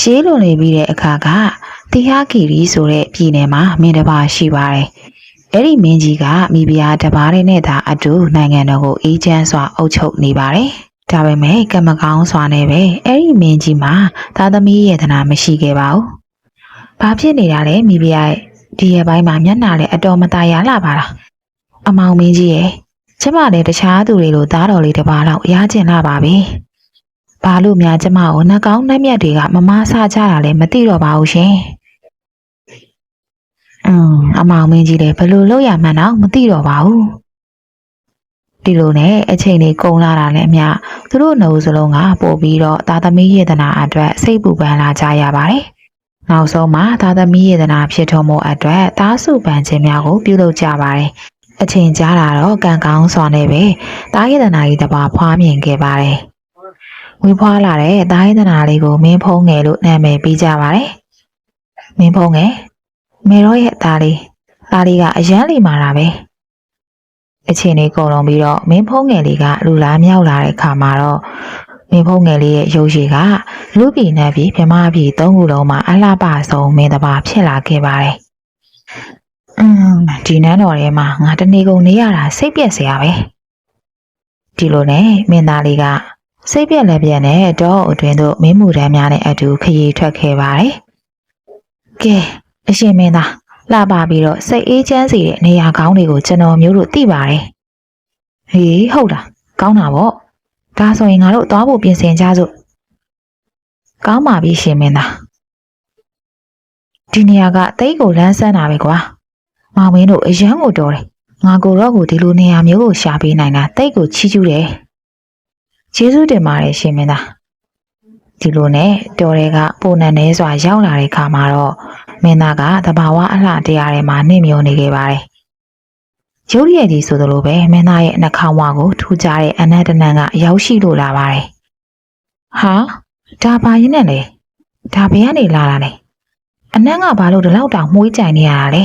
ရှေးလွန်နေပြီးတဲ့အခါကတိဟာကီရီဆိုတဲ့ပြည်နယ်မှာမင်းတစ်ပါးရှိပါတယ်။အဲ့ဒီမင်းကြီးကမိဖုရားတစ်ပါးနဲ့သာအတူနိုင်ငံတော်ကိုအေးချမ်းစွာအုပ်ချုပ်နေပါတယ်။ဒါပေမဲ့ကံမကောင်းစွာနဲ့ပဲအဲ့ဒီမင်းကြီးမှာသားသမီးရဲ့သနာမရှိခဲ့ပါဘူး။ဘာဖြစ်နေတာလဲမိဖုရားရဲ့ဒီရဲ့ဘိုင်းမှာမျက်နှာလည်းအတော်မตายရလာပါလား။အမောင်မင်းကြီးရဲ့ကျမလည်းတခြားသူတွေလိုသားတော်လေးတစ်ပါးလောက်ရားကျင်လာပါပြီ။ ဘာလို့များကျမကိုနှကောင်းနှက်မြက်တွေကမမဆကြတာလည်းမသိတော့ပါဘူးရှင်။အင်းအမောင်မင်းကြီးလည်းဘယ်လိုလုပ်ရမှန်းတော့မသိတော့ပါဘူး။ဒီလိုနဲ့အချိန်လေးကုန်လာတာနဲ့အမျှသူတို့နှုတ်စလုံးကပို့ပြီးတော့သာသမီယေဒနာအတွက်စိတ်ပူပန်လာကြရပါတယ်။နောက်ဆုံးမှာသာသမီယေဒနာဖြစ်တော်မူအတွက်သားစုပန်ခြင်းများကိုပြုလုပ်ကြပါတယ်။အချိန်ကြာလာတော့ကံကောင်းစွာနဲ့ပဲတာယေဒနာကြီးတစ်ပါးဖွားမြင်ခဲ့ပါတယ်။ ဝေဖွားလာတဲ့တာယေဒနာလေးကိုမင်းဖုံးငယ်လို့နာမည်ပေးကြပါတယ်။မင်းဖုံးငယ်မေရောရဲ့သားလေးသားလေးကအရန်လီမာတာပဲ။အချိန်လေးကုန်လုံးပြီးတော့မင်းဖုံးငယ်လေးကလူလားမြောက်လာတဲ့ခါမှာတော့မင်းဖုံးငယ်လေးရဲ့ရုပ်ရည်ကလူပြည်နဲ့ပြည်မြမပြည်သုံးခုလုံးမှာအလှပဆုံးမင်းတစ်ပါးဖြစ်လာခဲ့ပါတယ်။อืมဒီနန်းတော်ထဲမှာငါတနေကုန်နေရတာစိတ်ပြက်စရာပဲ။ဒီလိုနဲ့မင်းသားလေးက စိတ်ပြက်လည်းပြက်နဲ့တော့အတွင်းသို့မင်းမှုတန်းများနဲ့အတူခရီးထွက်ခဲ့ပါတယ်။ကဲအရှင်မင်းသားလှပပြီးတော့စိတ်အေးချမ်းစေတဲ့နေရာကောင်းတွေကိုကျွန်တော်မျိုးတို့သိပါတယ်။ဟေးဟုတ်လားကောင်းတာပေါ့။ဒါဆိုရင်ငါတို့သွားဖို့ပြင်ဆင်ကြစို့။ကောင်းပါပြီရှင်မင်းသား။ဒီနေရာကတိတ်ကိုလန်းဆန်းတာပဲကွာ။မောင်မင်းတို့အရန်ကိုတော်တယ်။ငါကိုတော့ကိုဒီလိုနေရာမျိုးကိုရှာပေးနိုင်တာတိတ်ကိုချီးကျူးတယ်။ ကျေးဇူးတင်ပါတယ်ရှင်မင်းသား။ဒီလိုနဲ့တော်တွေကပုံနံနေစွာရောက်လာတဲ့ခါမှာတော့မင်းသားကတဘာဝအလှတရားထဲမှာနှိမ့်မျောနေခဲ့ပါတယ်။ရုပ်ရည်ဒီဆိုသလိုပဲမင်းသားရဲ့နှာခေါင်းဝါကိုထူကြတဲ့အနက်တနန်ကရောက်ရှိလို့လာပါတယ်။ဟာဒါပါရင်နဲ့လေဒါဘယ်ကနေလာတာလဲ။အနက်ကဘာလို့ဒီလောက်တောင်မှုေးကြိုင်နေရတာလဲ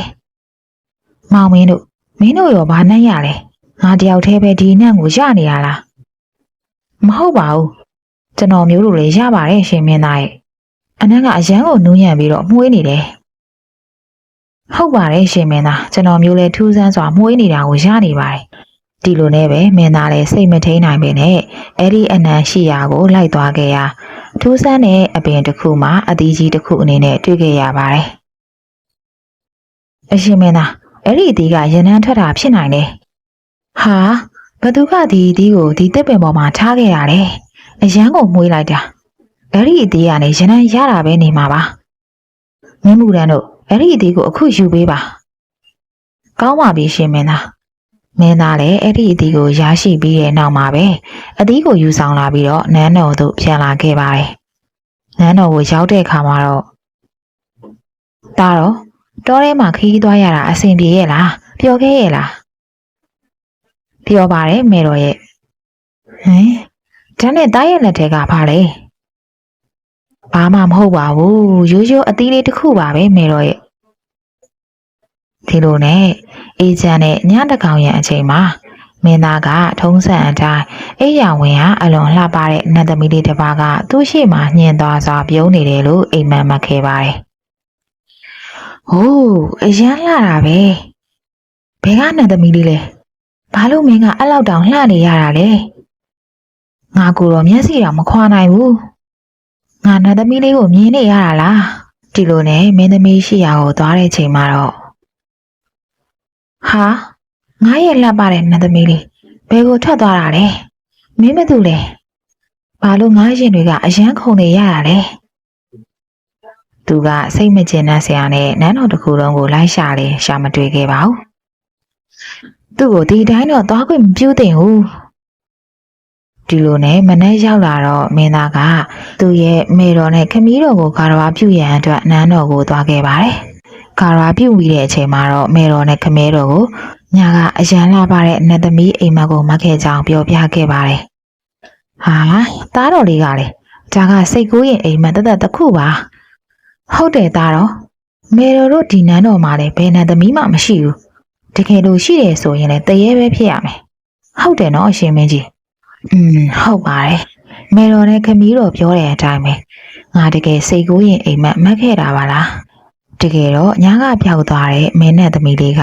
။မောင်မင်းတို့မင်းတို့ရောဘာနဲ့ရလဲ။ငါတယောက်တည်းပဲဒီနန့်ကိုရနေရလား။ မဟုတ်ပါဘူး။ကျွန်တော်မျိုးတို့လည်းရပါတယ်ရှင်မင်းသားရဲ့။အနက်ကအရန်ကိုနူးညံ့ပြီးတော့မှုေးနေတယ်။ဟုတ်ပါတယ်ရှင်မင်းသားကျွန်တော်မျိုးလဲထူးဆန်းစွာမှုေးနေတာကိုရနေပါတယ်။ဒီလိုနဲ့ပဲမင်းသားလည်းစိတ်မထိန်နိုင်ပဲနဲ့အဲ့ဒီအနံရှိရာကိုလိုက်သွားခဲ့ရာထူးဆန်းတဲ့အပင်တစ်ခုမှာအသီးကြီးတစ်ခုအနေနဲ့တွေ့ခဲ့ရပါတယ်။အရှင်မင်းသားအဲ့ဒီအသီးကရနန်းထွက်တာဖြစ်နိုင်တယ်။ဟာ ဘသူကဒီအသီးကိုဒီတစ်ပင်ပေါ်မှာထားခဲ့ရတယ်။အရန်ကိုမှုေးလိုက်တာ။အဲ့ဒီအသီးကနေရနန်းရတာပဲနေမှာပါ။မင်းမူရန်တို့အဲ့ဒီအသီးကိုအခုယူပေးပါ။ကောင်းပါပြီရှင်မင်းသား။မင်းသားလည်းအဲ့ဒီအသီးကိုရရှိပြီးတဲ့နောက်မှာပဲအသီးကိုယူဆောင်လာပြီးတော့နန်းတော်သို့ပြန်လာခဲ့ပါတယ်။နန်းတော်ကိုရောက်တဲ့အခါမှာတော့ဒါတော့တောထဲမှာခရီးသွားရတာအဆင်ပြေရဲ့လားပျော်ခဲ့ရဲ့လား ပျော်ပါတယ်မေတော်ရဲ့ဟမ်ဒါနဲ့တားရဲ့လက်ထဲကဘာလဲဘာမှမဟုတ်ပါဘူးရိုးရိုးအသီးလေးတစ်ခုပါပဲမေတော်ရဲ့ဒီလိုနဲ့အေဂျင့်နဲ့ညတကောင်ရံအချိန်မှာမင်းသားကထုံးစံအတိုင်းအိယာဝင်ဟာအလွန်လှပတဲ့နတ်သမီးလေးတစ်ပါးကသူ့ရှိမှညင်သွားစွာပြုံးနေတယ်လို့အိမ်မက်မှတ်ခဲ့ပါတယ်။ဟိုးအရန်လှတာပဲ။ဘယ်ကနတ်သမီးလေးလဲ။ ဘာလို့မင်းကအဲ့လောက်တောင်လှနေရတာလဲ။ငါကိုတော့မျက်စိတော့မခွာနိုင်ဘူး။ငါနတ်သမီးလေးကိုမြင်နေရတာလား။ဒီလိုနဲ့မင်းသမီးရှိရာကိုသွားတဲ့ချိန်မှာတော့ဟာငါရဲ့လှပတဲ့နတ်သမီးလေးဘယ်ကိုထွက်သွားတာလဲမင်းမသူလဲဘာလို့ငါရင်တွေကအယမ်းခုန်နေရတာလဲသူကစိတ်မကျင်တဲ့ဆရာနဲ့နန်းတော်တစ်ခုလုံးကိုလိုက်ရှာတယ်ရှာမတွေ့ခဲ့ပါဘူး သူ့ကိုဒီတိုင်းတော့သွားခွင့်မပြုသင့်ဘူးဒီလိုနဲ့မနေ့ရောက်လာတော့မင်းသားကသူ့ရဲ့မေတော်နဲ့ခမီးတော်ကိုကာရဝါပြုရန်အတွက်နန်းတော်ကိုသွားခဲ့ပါတယ်ကာရဝါပြုပြီးတဲ့အချိန်မှာတော့မေတော်နဲ့ခမဲတော်ကိုညာကအရန်လာပါတဲ့နတ်သမီးအိမ်မက်ကိုမခဲ့ကြောင်ပြောပြခဲ့ပါတယ်။ဟာသားတော်လေးကလေဒါကစိတ်ကူးရင်အိမ်မက်တသက်တစ်ခုပါ။ဟုတ်တယ်သားတော်မေတော်တို့ဒီနန်းတော်မှာလည်းဘယ်နတ်သမီးမှမရှိဘူး။ တကယ်လို့ရှိတယ်ဆိုရင်လည်းတရေပဲဖြစ်ရမယ်။ဟုတ်တယ်နော်အရှင်မင်းကြီး။อืมဟုတ်ပါတယ်မေတော်နဲ့ခမီးတော်ပြောတဲ့အတိုင်းပဲငါတကယ်စိတ်ကိုရင်အိမ်မက်မက်ခဲ့တာပါလားတကယ်တော့ညာကပြောက်သွားတဲ့မင်းနဲ့သမီးလေးက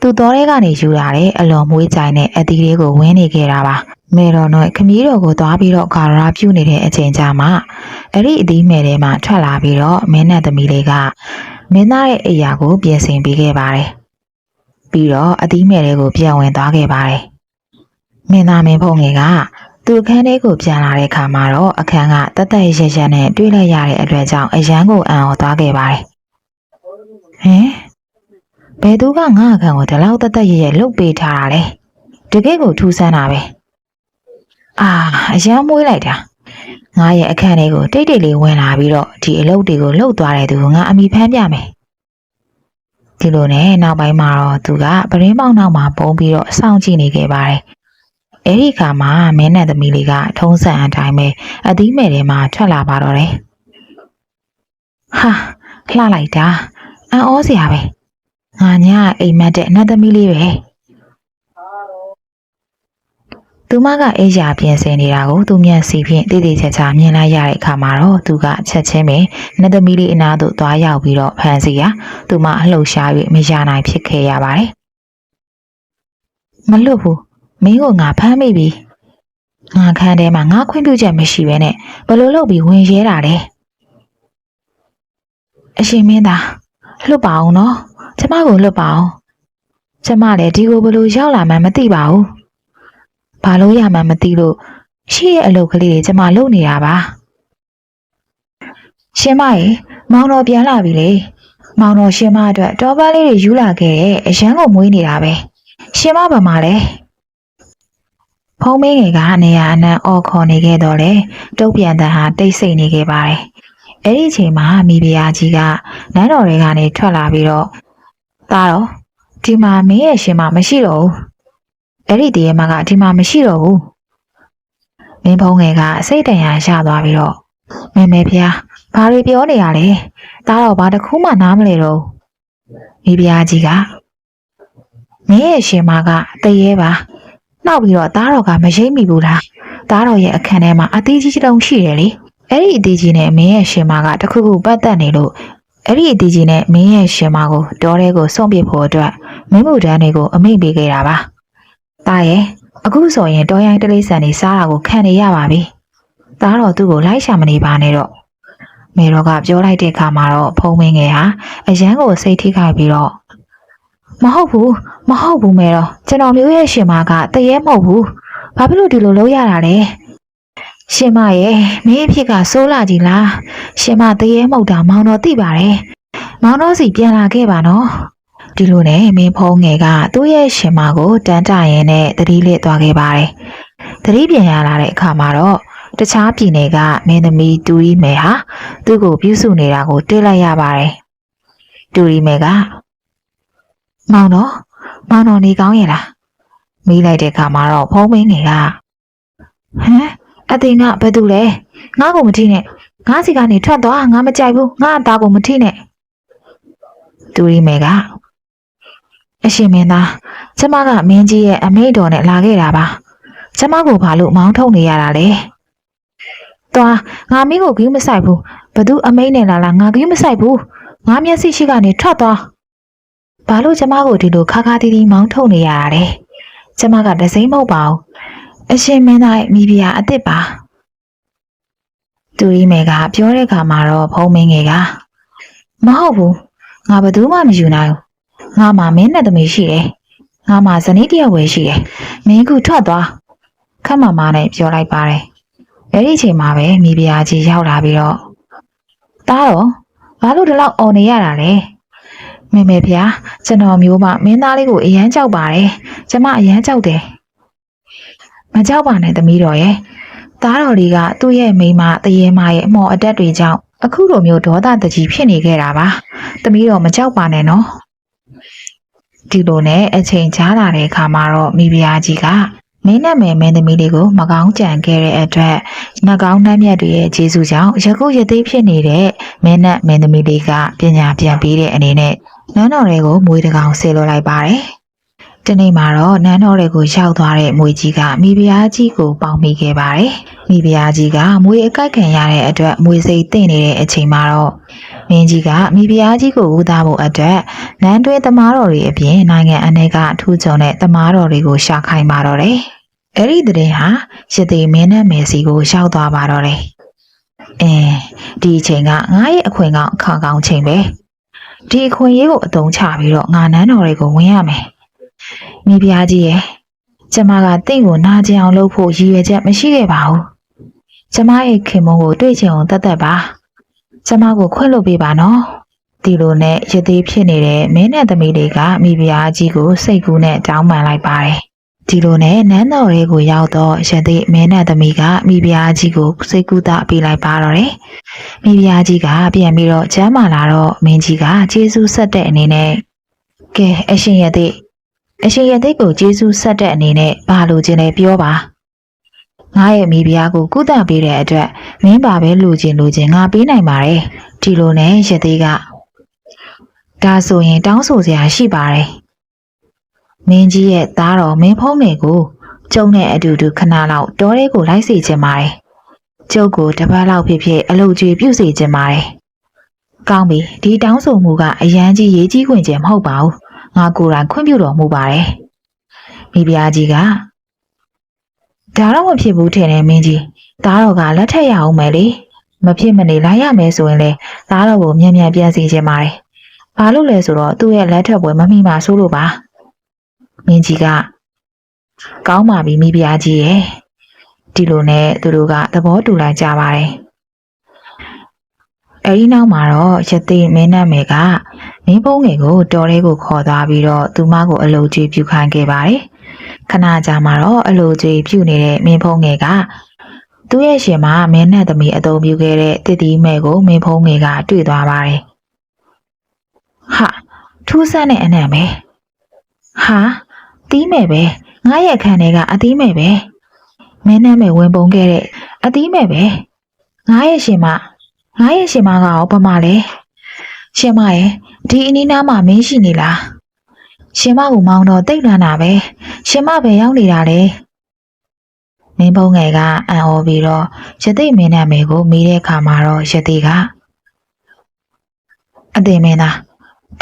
သူ့တော်ထဲကနေယူလာတဲ့အလွန်မွေးကြိုင်တဲ့အသီးလေးကိုဝင်းနေခဲ့တာပါမေတော်နဲ့ခမီးတော်ကိုသွားပြီးတော့ကာရာပြုတ်နေတဲ့အချိန်ကြာမှအဲ့ဒီအသီးမယ်ထဲမှာထွက်လာပြီးတော့မင်းနဲ့သမီးလေးကမင်းသားရဲ့အိယာကိုပြင်ဆင်ပေးခဲ့ပါတယ် ပြီးတော့အသီးမယ်တွေကိုပြန်ဝင်သွားခဲ့ပါတယ်မင်းသားမင်းဖုံငယ်ကသူအခန်းထဲကိုပြန်လာတဲ့အခါမှာတော့အခန်းကတတ်တတ်ရရနဲ့တွေ့လိုက်ရတဲ့အတွက်ကြောင့်အရန်ကိုအံ့ဩသွားခဲ့ပါတယ်။ဟင်ဘယ်သူကငါ့အခန်းကိုဒီလောက်တတ်တတ်ရရလှုပ်ပေးထားတာလဲ။တကယ့်ကိုထူးဆန်းတာပဲ။အာအရန်မွေးလိုက်တာ။ငါရဲ့အခန်းထဲကိုတိတ်တိတ်လေးဝင်လာပြီးတော့ဒီအလုပ်တွေကိုလှုပ်သွားတဲ့သူကိုငါအမိဖမ်းပြမယ်။ ဒီလိုနဲ့နောက်ပိုင်းမှာတော့သူကပရင်းပေါက်နောက်မှာပုံပြီးတော့စောင့်ကြည့်နေခဲ့ပါတယ်။အဲ့ဒီခါမှာမင်းနဲ့သမီးလေးကထုံးစံအတိုင်းပဲအသီးမဲ့ထဲမှာထွက်လာပါတော့တယ်။ဟာလှလိုက်တာအံ့ဩစရာပဲ။ငါညာအိမ်မက်တဲ့အနတ်သမီးလေးပဲ။ သူမကအေးရာပြင်ဆင်နေတာကိုသူမျက်စိဖြင့်တိတိကျကျမြင်လိုက်ရတဲ့အခါမှာတော့သူကချက်ချင်းပဲနတ်သမီးလေးအနားသို့သွားရောက်ပြီးတော့ဖန်စီရာသူမအလှုပ်ရှား၍မရနိုင်ဖြစ်ခဲ့ရပါတယ်။မလွတ်ဘူးမင်းကိုငါဖမ်းမိပြီငါခန်းထဲမှာငါခွင့်ပြုချက်မရှိဘဲနဲ့ဘယ်လိုလုပ်ပြီးဝင်ရဲတာလဲအရှင်မင်းသားလွတ်ပါအောင်နော်ကျမကိုလွတ်ပါအောင်ကျမလည်းဒီကိုဘယ်လိုရောက်လာမှန်းမသိပါဘူး ဘာလို့ရမှန်းမသိလို့ရှိရဲ့အလုပ်ကလေးတွေကျမလုပ်နေတာပါရှင်မရေမောင်တော်ပြန်လာပြီလေမောင်တော်ရှင်မအတွက်တော်ပန်းလေးတွေယူလာခဲ့တဲ့အရန်ကိုမွေးနေတာပဲရှင်မဘာမှလဲဖုံးမင်းငယ်ကနေရာအနှံ့အော်ခေါ်နေခဲ့တော့လေတုတ်ပြန်တဲ့ဟာတိတ်ဆိတ်နေခဲ့ပါတယ်။အဲ့ဒီအချိန်မှာမိဖုရားကြီးကနန်းတော်တွေကနေထွက်လာပြီးတော့တာတော့ဒီမှာမင်းရဲ့ရှင်မမရှိတော့ဘူး။ အဲ့ဒီတရေမကဒီမှာမရှိတော့ဘူး။မင်းဖုံးငယ်ကအစိတ်တန်ရာရသွားပြီးတော့မေမေဖုရားဘာတွေပြောနေရလဲ။တာတော့ဘာတစ်ခုမှနားမလဲတော့ဘူး။မိဖုရားကြီးကမင်းရဲ့ရှင်မကတရေပါနောက်ပြီးတော့သားတော်ကမရိပ်မိဘူးလားသားတော်ရဲ့အခန်းထဲမှာအသေးကြီးတုံးရှိတယ်လေအဲ့ဒီအသေးကြီးနဲ့မင်းရဲ့ရှင်မကတခုခုပတ်သက်နေလို့အဲ့ဒီအသေးကြီးနဲ့မင်းရဲ့ရှင်မကိုတောထဲကိုစွန့်ပစ်ဖို့အတွက်မင်းမှုတန်းတွေကိုအမိန့်ပေးခဲ့တာပါ တာရဲ့အခုဆိုရင်တောရိုင်းတလိဆန်နေစားတာကိုခံနေရပါပြီသားတော်သူ့ကိုလိုက်ရှာမနေပါနဲ့တော့မေတော်ကပြောလိုက်တဲ့အခါမှာတော့ဖုံးမင်းငယ်ဟာအရန်ကိုစိတ်ထိခိုက်ပြီးတော့မဟုတ်ဘူးမဟုတ်ဘူးမေတော်ကျွန်တော်မျိုးရဲ့ရှင်မကတရေမဟုတ်ဘူးဘာဖြစ်လို့ဒီလိုလုပ်ရတာလဲရှင်မရဲ့မင်းအဖြစ်ကစိုးလာကြီးလားရှင်မတရေမဟုတ်တာမောင်တော်သိပါတယ်မောင်တော်စီပြန်လာခဲ့ပါနော် ဒီလိုနဲ့မင်းဖုံးငယ်ကသူ့ရဲ့ရှင်မကိုတန်းတရင်နဲ့တတိလစ်သွားခဲ့ပါတယ်တတိပြန်ရလာတဲ့အခါမှာတော့တခြားပြည်နယ်ကမင်းသမီးတူရီမယ်ဟာသူ့ကိုပြုစုနေတာကိုတွေ့လိုက်ရပါတယ်တူရီမယ်ကမောင်တော်မောင်တော်နေကောင်းရဲ့လားမေးလိုက်တဲ့အခါမှာတော့ဖုံးမင်းငယ်ကဟမ်အသိငါဘာတူလဲငါ့ကိုမထိနဲ့ငါစီကနေထွက်သွားငါမကြိုက်ဘူးငါအသားကိုမထိနဲ့တူရီမေက အရှင်မင်းသားကျမကမင်းကြီးရဲ့အမိန့်တော်နဲ့လာခဲ့တာပါကျမကိုဘာလို့မောင်းထုတ်နေရတာလဲသွားငါမင်းကိုဂိမ်းမဆိုင်ဘူးဘသူအမိန့်နဲ့လာလာငါဂိမ်းမဆိုင်ဘူးငါမျက်စိရှိကနေထွက်သွားဘာလို့ကျမကိုဒီလိုခါခါတီးတီးမောင်းထုတ်နေရတာလဲကျမကဒစိမ့်မဟုတ်ပါဘူးအရှင်မင်းသားရဲ့မိဖုရားအစ်စ်ပါသူရီမေကပြောတဲ့အခါမှာတော့ဖုံးမင်းငယ်ကမဟုတ်ဘူးငါဘယ်သူမှမယူနိုင်ဘူး ငါမှမင်းနဲ့သမီးရှိတယ်ငါမှဇနီးတစ်ယောက်ပဲရှိတယ်မင်းကထွက်သွားခက်မမနဲ့ပြောလိုက်ပါတယ်အဲ့ဒီအချိန်မှာပဲမိဖုရားကြီးရောက်လာပြီးတော့တားတော့ဘာလို့ဒီလောက်អော်နေရတာလဲမေမေဖျားကျွန်တော်မျိုးမမင်းသားလေးကိုအရန်ကြောက်ပါတယ်ကျမအရန်ကြောက်တယ်မကြောက်ပါနဲ့သမီးတော်ရဲ့သားတော်လေးကသူ့ရဲ့မိန်းမတရေမရဲ့အမော်အတက်တွေကြောင့်အခုလိုမျိုးဒေါသတကြီးဖြစ်နေခဲ့တာပါသမီးတော်မကြောက်ပါနဲ့နော် ဒီလိုနဲ့အချိန်ကြားလာတဲ့အခါမှာတော့မိဖုရားကြီးကမင်းနဲ့မယ်မင်းသမီးလေးကိုမကောင်းကြံခဲ့တဲ့အတွက်နှကောင်းနှမ်းမြတ်တွေရဲ့ကျေးဇူးကြောင့်ယခုရသေးဖြစ်နေတဲ့မင်းနဲ့မင်းသမီးလေးကပညာပြန်ပေးတဲ့အနေနဲ့နန်းတော်တွေကိုမွေးတကောင်ဆေလွှတ်လိုက်ပါတယ်။ တနေ့မှာတော့နန်းတော်တွေကိုရောက်သွားတဲ့မွေကြီးကမိဖုရားကြီးကိုပေါင်မိခဲ့ပါတယ်မိဖုရားကြီးကမွေအကိုက်ခံရတဲ့အတွက်မွေစိတ်တင့်နေတဲ့အချိန်မှာတော့မင်းကြီးကမိဖုရားကြီးကိုဦးသားဖို့အတွက်နန်းတွဲသမားတော်တွေအပြင်နိုင်ငံအနေကထူးချွန်တဲ့သမားတော်တွေကိုရှာခိုင်းပါတော့တယ်အဲ့ဒီတဲ့ရင်ဟာရသေးမင်းနဲ့မယ်စီကိုရောက်သွားပါတော့တယ်အင်းဒီအချိန်ကငါရဲ့အခွင့်ကောင်းအခါကောင်းချိန်ပဲဒီအခွင့်အရေးကိုအသုံးချပြီးတော့ငါနန်းတော်တွေကိုဝင်ရမယ် မိဖုရားကြီးရဲ့ကျမကတင့်ကိုနာကျင်အောင်လုပ်ဖို့ရည်ရွယ်ချက်မရှိခဲ့ပါဘူးကျမရဲ့ခင်မုန်းကိုတွေ့ချင်အောင်တတ်တတ်ပါကျမကိုခွင့်လွှတ်ပေးပါနော်ဒီလိုနဲ့ရသေးဖြစ်နေတဲ့မင်းနဲ့သမီးတွေကမိဖုရားကြီးကိုစိတ်ကူးနဲ့တောင်းပန်လိုက်ပါတယ်ဒီလိုနဲ့နန်းတော်တွေကိုရောက်တော့ရသေးမင်းနဲ့သမီးကမိဖုရားကြီးကိုစိတ်ကူးသားပေးလိုက်ပါတော့တယ်မိဖုရားကြီးကပြန်ပြီးတော့ချမ်းမာလာတော့မင်းကြီးကကျေးဇူးဆက်တဲ့အနေနဲ့ကဲအရှင်ရသေး အရှင်ရသေးကိုကျေးဇူးဆက်တဲ့အနေနဲ့ဘာလို့ခြင်းလဲပြောပါငါရဲ့မိဖုရားကိုကုသပေးတဲ့အတွက်မင်းပါပဲလူချင်းလူချင်းငါပေးနိုင်ပါတယ်ဒီလိုနဲ့ရသေးကဒါဆိုရင်တောင်းဆိုစရာရှိပါတယ်မင်းကြီးရဲ့သားတော်မင်းဖုံးငယ်ကိုကျုံနဲ့အတူတူခဏလောက်တောထဲကိုလိုက်စေချင်ပါတယ်ကျုပ်ကိုတစ်ပတ်လောက်ဖြစ်ဖြစ်အလုပ်ကြီးပြုစေချင်ပါတယ်ကောင်းပြီဒီတောင်းဆိုမှုကအရန်ကြီးရေးကြီးခွင့်ကျမဟုတ်ပါဘူး ငါကိုယ်တိုင်ခွင့်ပြုတော်မူပါတယ်မိဖုရားကြီးကဒါတော့မဖြစ်ဘူးထင်တယ်မင်းကြီးသားတော်ကလက်ထက်ရအောင်မယ်လေမဖြစ်မနေလိုက်ရမယ်ဆိုရင်လေသားတော်ကိုမြန်မြန်ပြန်စီခြင်းပါတယ်ဘာလို့လဲဆိုတော့သူ့ရဲ့လက်ထက်ပွဲမမိမှဆိုးလို့ပါမင်းကြီးကကောင်းပါပြီမိဖုရားကြီးရဲ့ဒီလိုနဲ့သူတို့ကသဘောတူလိုက်ကြပါတယ်အဲဒီနောက်မှာတော့ရသေးမင်းနဲ့မေက မင်းပုံးငယ်ကိုတော်ရဲကိုခေါ်သွားပြီးတော့သူမကိုအလုပ်ကြီးပြုခိုင်းခဲ့ပါတယ်ခဏကြာမှာတော့အလိုကြီးပြုနေတဲ့မင်းဖုံးငယ်ကသူ့ရဲ့ရှင်မမင်းနဲ့သမီးအသုံးပြုခဲ့တဲ့တစ်တီးမဲကိုမင်းဖုံးငယ်ကတွေ့သွားပါတယ်။ဟာထူးဆန်းတဲ့အနံ့ပဲ။ဟာတီးမဲပဲငါရဲ့အခန်းထဲကအသီးမဲပဲ။မင်းနဲ့မဲဝင်ပုံခဲ့တဲ့အသီးမဲပဲ။ငါရဲ့ရှင်မငါရဲ့ရှင်မကရောဘာမှလဲ။ ရှင်မရဲ့ဒီအနီးနားမှာမင်းရှိနေလား။ရှင်မကိုမောင်းတော့တိတ်လန်းတာပဲ။ရှင်မပဲရောက်နေတာလေ။မင်းပုံငယ်ကအံ့ဩပြီးတော့ရသိမင်းနဲ့မေကိုမိတဲ့အခါမှာတော့ရသိကအသိမင်းသား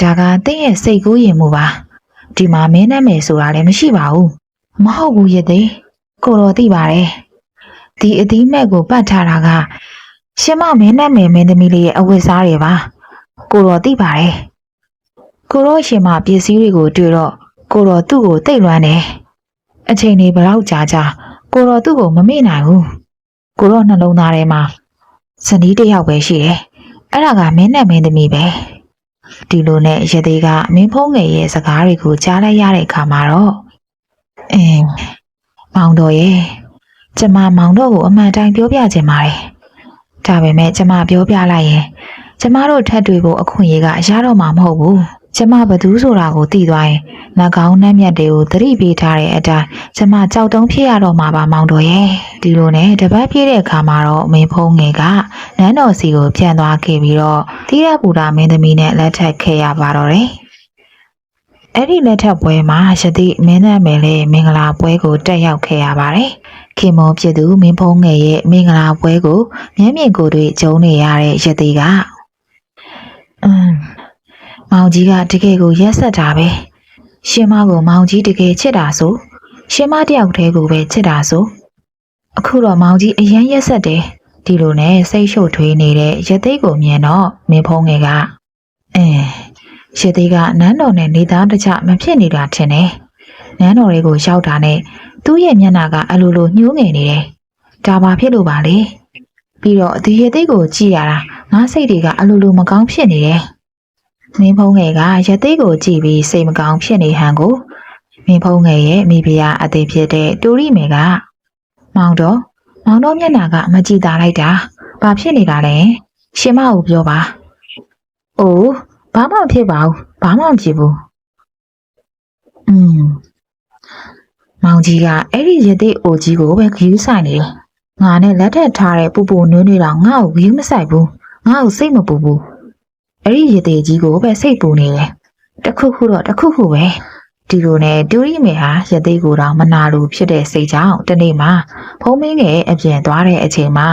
ဒါကတင့်ရဲ့စိတ်ကူးရင်မှုပါဒီမှာမင်းနဲ့မေဆိုတာလည်းမရှိပါဘူးမဟုတ်ဘူးရသိကိုတော်သိပါတယ်ဒီအသီးမဲ့ကိုပတ်ထားတာကရှင်မမင်းနဲ့မေမင်းသမီးလေးရဲ့အဝတ်စားတွေပါ ကိုတော်သိပါတယ်ကိုတော်ရှင်မပစ္စည်းတွေကိုတွေ့တော့ကိုတော်သူ့ကိုတိတ်လွမ်းတယ်အချိန်လေးဘလောက်ကြာကြာကိုတော်သူ့ကိုမမေ့နိုင်ဘူးကိုတော်နှလုံးသားထဲမှာဇနီးတစ်ယောက်ပဲရှိတယ်အဲ့ဒါကမင်းနဲ့မင်းသမီးပဲဒီလိုနဲ့ရသေးကမင်းဖုံးငယ်ရဲ့စကားတွေကိုကြားလိုက်ရတဲ့အခါမှာတော့အင်းမောင်တော်ရဲ့ကျမမောင်တော်ကိုအမှန်တိုင်းပြောပြချင်ပါတယ်ဒါပေမဲ့ကျမပြောပြလိုက်ရင် ကျမတို့ထပ်တွေ့ဖို့အခွင့်အရေးကရတော့မှာမဟုတ်ဘူးကျမဘသူဆိုတာကိုသိသွားရင်နှကောင်းနှက်မြက်တွေကိုသတိပေးထားတဲ့အတိုင်းကျမကြောက်တုံးဖြစ်ရတော့မှာပါမောင်တော်ရဲ့ဒီလိုနဲ့တပတ်ပြည့်တဲ့အခါမှာတော့မင်းဖုံးငယ်ကနန်းတော်စီကိုပြန်သွားခဲ့ပြီးတော့တိရပူတာမင်းသမီးနဲ့လက်ထပ်ခဲ့ရပါတော့တယ်အဲ့ဒီလက်ထပ်ပွဲမှာရတိမင်းသားမယ်လေးမင်္ဂလာပွဲကိုတက်ရောက်ခဲ့ရပါတယ်ခင်မောဖြစ်သူမင်းဖုံးငယ်ရဲ့မင်္ဂလာပွဲကိုမျက်မြင်ကိုယ်တွေ့ကြုံနေရတဲ့ရတိကအင်း မောင်ကြီးကတကယ်ကိုရက်ဆက်တာပဲရှင်မကိုမောင်ကြီးတကယ်ချစ်တာဆိုရှင်မတယောက်တည်းကိုပဲချစ်တာဆိုအခုတော့မောင်ကြီးအရန်ရက်ဆက်တယ်ဒီလိုနဲ့စိတ်ရှုပ်ထွေးနေတဲ့ရသိတ်ကိုမြင်တော့မင်းဖုံးငယ်ကအင်းရသိတ်ကနန်းတော်နဲ့နေသားတကြမဖြစ်နေတာထင်တယ်နန်းတော်တွေကိုရောက်တာနဲ့သူ့ရဲ့မျက်နှာကအလိုလိုညှိုးငယ်နေတယ်ဒါဘာဖြစ်လို့ပါလဲပြီးတော့ဒီရသိတ်ကိုကြည့်ရတာ ငါစိတ်တွေကအလိုလိုမကောင်းဖြစ်နေတယ်မင်းဖုံးငယ်ကရသိတ်ကိုကြည့်ပြီးစိတ်မကောင်းဖြစ်နေဟန်ကိုမင်းဖုံးငယ်ရဲ့မိဖုရားအသေးဖြစ်တဲ့တူရီမေကမောင်တော်မောင်တော်မျက်နှာကမကြည့်တာလိုက်တာဘာဖြစ်နေတာလဲရှင်မကိုပြောပါအိုးဘာမှမဖြစ်ပါဘူးဘာမှမဖြစ်ဘူးอืมမောင်ကြီးကအဲ့ဒီရသိတ်အိုကြီးကိုပဲဂယူးဆိုင်နေတယ်ငါနဲ့လက်ထက်ထားတဲ့ပူပူနွေးနွေးတော့ငါ့ကိုဂယူးမဆိုင်ဘူး ငါ့ကိုစိတ်မပူဘူးအဲ့ဒီရသေးကြီးကိုပဲစိတ်ပူနေတယ်တခုခုတော့တခုခုပဲဒီလိုနဲ့တူရီမေဟာရသေးကိုတော့မနာလိုဖြစ်တဲ့စိတ်ကြောင့်တနေ့မှဖုံးမင်းငယ်အပြင်သွားတဲ့အချိန်မှာ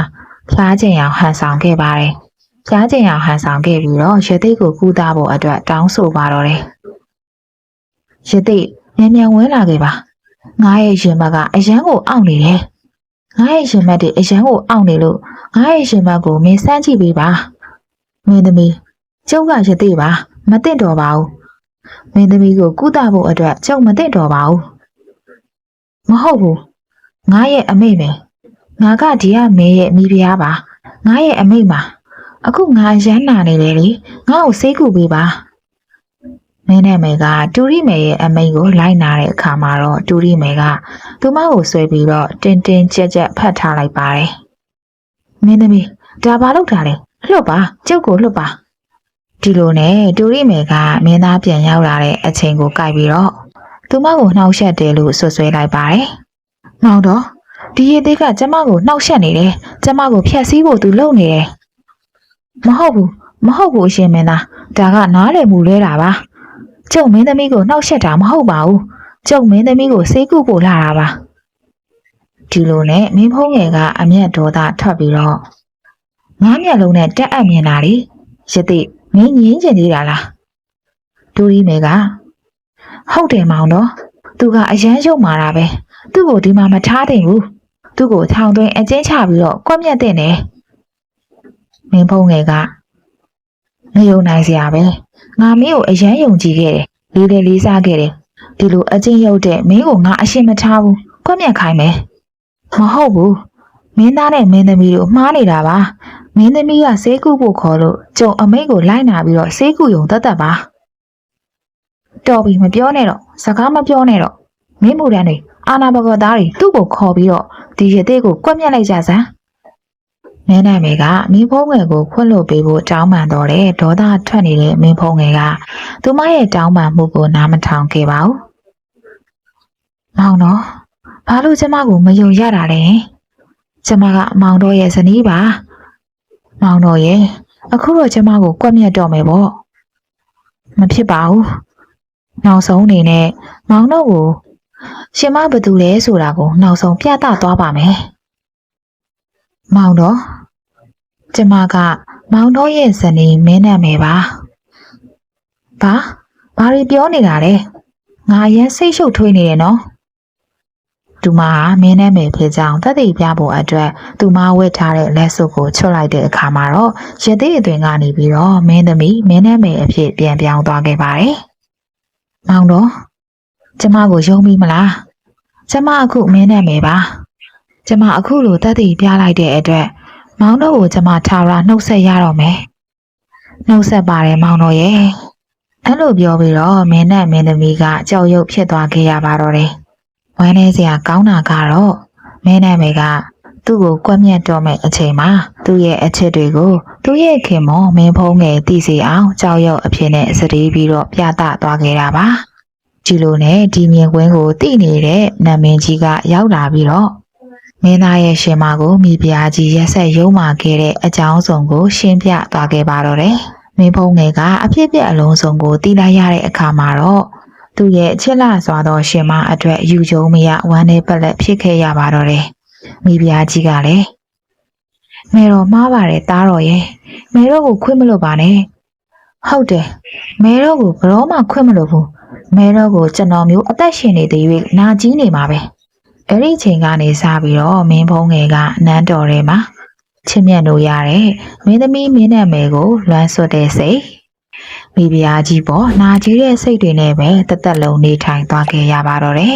ဖျားကျင်အောင်ဟန်ဆောင်ခဲ့ပါတယ်။ဖျားကျင်အောင်ဟန်ဆောင်ခဲ့ပြီးတော့ရသေးကိုကူးသားဖို့အတွက်တောင်းဆိုပါတော့တယ်။ရသေးမြန်မြန်ဝင်လာခဲ့ပါ။ငါရဲ့ရင်မကအရန်ကိုအောင့်နေတယ်။ ငါရဲ့ရင်မတွေအရန်ကိုအောင့်နေလို့ငါရဲ့ရင်မကိုမင်းစမ်းကြည့်ပေးပါ။မင်းသမီးကျုပ်ကရသေးပါမသိတော့ပါဘူး။မင်းသမီးကိုကုသဖို့အတွက်ကျုပ်မသိတော့ပါဘူး။မဟုတ်ဘူး။ငါရဲ့အမိတ်ပဲ။ငါကဒီကမင်းရဲ့မိဖုရားပါ။ငါရဲ့အမိတ်ပါ။အခုငါရမ်းနာနေတယ်လေ။ငါ့ကိုစိတ်ကူပေးပါ။ မင်းနဲ့မေကတူရီမေရဲ့အမိတ်ကိုလိုက်နာတဲ့အခါမှာတော့တူရီမေကသူမကိုဆွဲပြီးတော့တင်းတင်းကြပ်ကြပ်ဖတ်ထားလိုက်ပါတယ်။မင်းသမီးဒါဘာလုပ်တာလဲ။လှုပ်ပါ။ကျုပ်ကိုလှုပ်ပါ။ဒီလိုနဲ့တူရီမေကမင်းသားပြန်ရောက်လာတဲ့အချိန်ကိုကြိုက်ပြီးတော့သူမကိုနှောက်ယှက်တယ်လို့ဆွဆွဲလိုက်ပါတယ်။မောင်တော့ဒီရေသေးကကျမကိုနှောက်ယှက်နေတယ်။ကျမကိုဖျက်ဆီးဖို့သူလုပ်နေတယ်။မဟုတ်ဘူးမဟုတ်ဘူးအရှင်မင်းသားဒါကနားလည်မှုလဲတာပါ။ ကျုပ်မင်းသမီးကိုနှောက်ယှက်တာမဟုတ်ပါဘူး။ကျုပ်မင်းသမီးကိုစေးကုဖို့လာတာပါ။ဒီလိုနဲ့မင်းဖုံးငယ်ကအမျက်ဒေါသထွက်ပြီးတော့ငါးမျက်လုံးနဲ့တက်အပ်မြင်တာလေရတိမင်းငင်းကျင်သေးတာလားဒူရီမေကဟုတ်တယ်မောင်တော့သူကအရန်ရုပ်မာတာပဲသူ့ကိုဒီမှာမထားသင့်ဘူးသူ့ကိုထောင်သွင်းအကျဉ်းချပြီးတော့ကွက်မြက်တဲ့နေမင်းဖုံးငယ်ကမယုံနိုင်စရာပဲ ငါမင်းကိုအရန်ယုံကြည်ခဲ့တယ်လေးလေးလေးစားခဲ့တယ်ဒီလိုအကျဉ်းရုပ်တဲ့မင်းကိုငါအရှင်းမထားဘူးကွက်မြက်ခိုင်းမယ်မဟုတ်ဘူးမင်းသားနဲ့မင်းသမီးတို့မှားနေတာပါမင်းသမီးကဆေးကုဖို့ခေါ်လို့ကျုံအမိတ်ကိုလိုက်နာပြီးတော့ဆေးကုယုံတတ်တတ်ပါတော်ပြီမပြောနဲ့တော့စကားမပြောနဲ့တော့မင်းမူတန်းတွေအာနာဘဂဝသားတွေသူ့ကိုခေါ်ပြီးတော့ဒီရသေးကိုကွက်မြက်လိုက်ကြစမ်း မင်းနိုင်မေကမင်းဖုံးငယ်ကိုခွင့်လွှတ်ပေးဖို့တောင်းပန်တော့တယ်ဒေါသထွက်နေတဲ့မင်းဖုံးငယ်ကသူမရဲ့တောင်းပန်မှုကိုနားမထောင်ခဲ့ပါဘူးမောင်တော့ဘာလို့ကျမကိုမယုံရတာလဲကျမကမောင်တော့ရဲ့ဇနီးပါမောင်တော်ရဲ့အခုတော့ကျမကိုကွက်မြက်တော့မယ်ပေါ့မဖြစ်ပါဘူးနောက်ဆုံးအနေနဲ့မောင်တော်ကိုရှင်မဘသူလဲဆိုတာကိုနောက်ဆုံးပြသသွားပါမယ် မောင်တော်ကျမကမောင်တော်ရဲ့ဇနီးမင်းနာမည်ပါဘာဘာတွေပြောနေတာလဲငါအရင်စိတ်ရှုပ်ထွေးနေတယ်နော်သူမဟာမင်းနာမည်ဖြစ်ကြောင်းသက်သေပြဖို့အတွက်သူမဝတ်ထားတဲ့လက်စွပ်ကိုချွတ်လိုက်တဲ့အခါမှာတော့ရသေးအသွင်ကနေပြီးတော့မင်းသမီးမင်းနဲ့မေအဖြစ်ပြန်ပြောင်းသွားခဲ့ပါတယ်။မောင်တော်ကျမကိုယုံပြီမလား။ကျမအခုမင်းနဲ့မေပါ။ ကျမအခုလိုတက်တည်ပြလိုက်တဲ့အတွက်မောင်တော်ကိုကျမထာဝရနှုတ်ဆက်ရတော့မယ်။နှုတ်ဆက်ပါတယ်မောင်တော်ရဲ့။အဲ့လိုပြောပြီးတော့မင်းနဲ့မင်းသမီးကကြောက်ရွံ့ဖြစ်သွားခဲ့ရပါတော့တယ်။ဝမ်းနေစရာကောင်းတာကတော့မင်းနဲ့မေကသူ့ကိုကွက်မြက်တော့မဲ့အချိန်မှာသူ့ရဲ့အချစ်တွေကိုသူ့ရဲ့ခင်မောမင်းဖုံးငယ်တည်စီအောင်ကြောက်ရွံ့အဖြစ်နဲ့စတေးပြီးတော့ပြသသွားခဲ့တာပါဒီလိုနဲ့ဒီမြင်ကွင်းကိုတည်နေတဲ့နတ်မင်းကြီးကရောက်လာပြီးတော့ မင်းသားရဲ့ရှင်မကိုမိဖုရားကြီးရက်ဆက်ရုံးမာခဲ့တဲ့အကြောင်းစုံကို ရှင်းပြသွားခဲ့ပါတော့တယ်မင်းဖုံးငယ်ကအဖြစ်ပြက်အလုံးစုံကိုတည်လိုက်ရတဲ့အခါမှာတော့သူ့ရဲ့ချစ်လာစွာသောရှင်မအတွက်ယူကြုံမရဝမ်းနေပက်လက်ဖြစ်ခဲ့ရပါတော့တယ်မိဖုရားကြီးကလည်းမေတော်မှားပါတယ်တားတော်ရဲ့မေတော်ကိုခွင့်မလို့ပါနဲ့ဟုတ်တယ်မေတော်ကိုဘယ်တော့မှခွင့်မလို့ဘူးမဲတော့ကိုကျွန်တော်မျိုးအသက်ရှင်နေတဲ့၍နာကြီးနေမှာပဲ အဲ့ဒီချိန်ကနေစပြီးတော့မင်းဖုံးငယ်ကနန်းတော်ထဲမှာချစ်မြတ်လို့ရတဲ့မင်းသမီးမင်းနဲ့မယ်ကိုလွမ်းဆွတ်တဲ့စိတ်မိဖုရားကြီးပေါ်နာကြီးတဲ့စိတ်တွေနဲ့ပဲတသက်လုံးနေထိုင်သွားခဲ့ရပါတော့တယ်